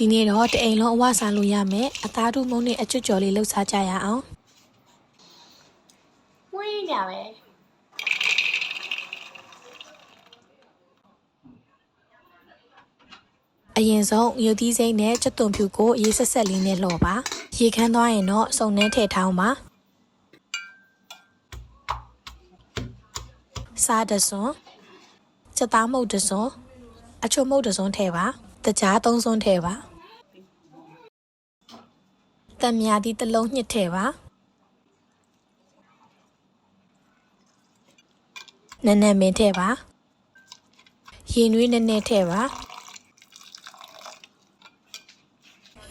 ဒီနေ့တော့တအိမ်လုံးအဝစားလို့ရမယ်အသားတူမုံနဲ့အချွတ်ကျော်လေးလှုပ်စားကြရအောင်မွေးညာပဲအရင်ဆုံးရုပ်သီးစိမ့်နဲ့ချက်သွန်ဖြူကိုရေဆက်ဆက်လေးနဲ့လှော်ပါရေခမ်းသွားရင်တော့စုံနှင်းထည့်ထောင်းပါစားတစွန်းချက်သားမုတ်တစွန်းအချုံမုတ်တစွန်းထည့်ပါ တကြားသုံးစွန်းထည့်ပါတံမြာဒီတစ်လုံးညှစ်ထည့်ပါနည်းနည်းမင်းထည့်ပါရေနွေးနည်းနည်းထည့်ပါ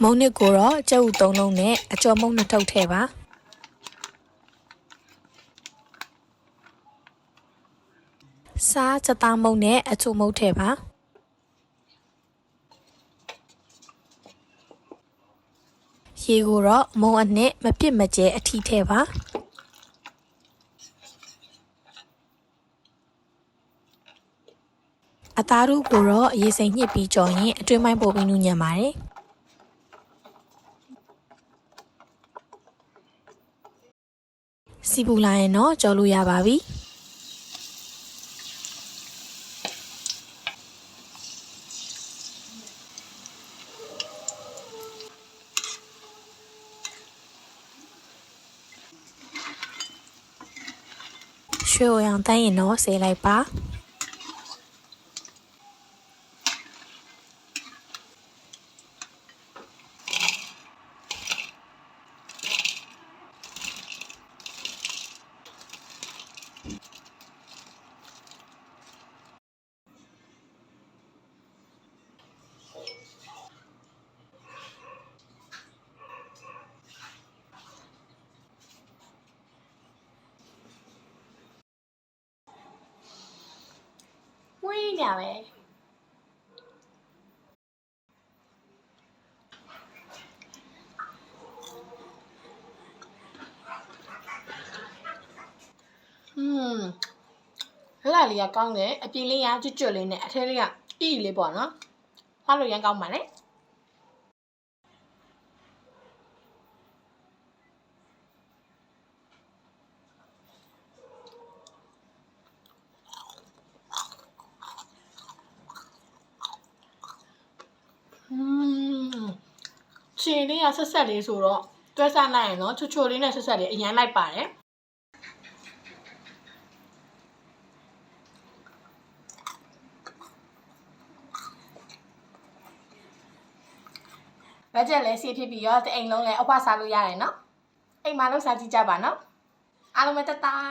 မုံနစ်ကိုတော့ကြက်ဥသုံးလုံးနဲ့အကျော်မုံနှစ်ထုပ်ထည့်ပါစားချက်သားမုံနဲ့အချိုမုံထည့်ပါ ရေကိုတော့မုံအနှစ်မပြစ်မကျဲအထီးထည့်ပါအသားတို့ကိုတော့ရေစိမ်ညှစ်ပြီးကြော်ရင်အတွင်းပိုင်းပို့ပြီးနူးညံပါတယ်စီပူလာရင်တော့ကြော်လို့ရပါပြီ ရွှေဝရောင်တန်းရင်တော့ဆေးလိုက်ပါမွေး ညာပဲอืมဟဲ့လာလေးကကောင်းတယ်အပြင်လေးကကျွတ်ကျွတ်လေးနဲ့အထဲလေးကအီလေးပေါ့နော်ဖားလို့ရမ်းကောင်းပါလေ ခြေလေးကဆက်ဆက်လေးဆိုတော့တွဲစားနိုင်ရင်တော့ချိုချိုလေးနဲ့ဆက်ဆက်လေးအရင်လိုက်ပါတယ်ဘတ်ဂျက်လည်းစီးဖြစ်ပြီးရောတအိမ်လုံးလည်းအဝစားလို့ရတယ်နော်အိမ်မှာလောက်စားကြည့်ကြပါနော်အားလုံးပဲတတား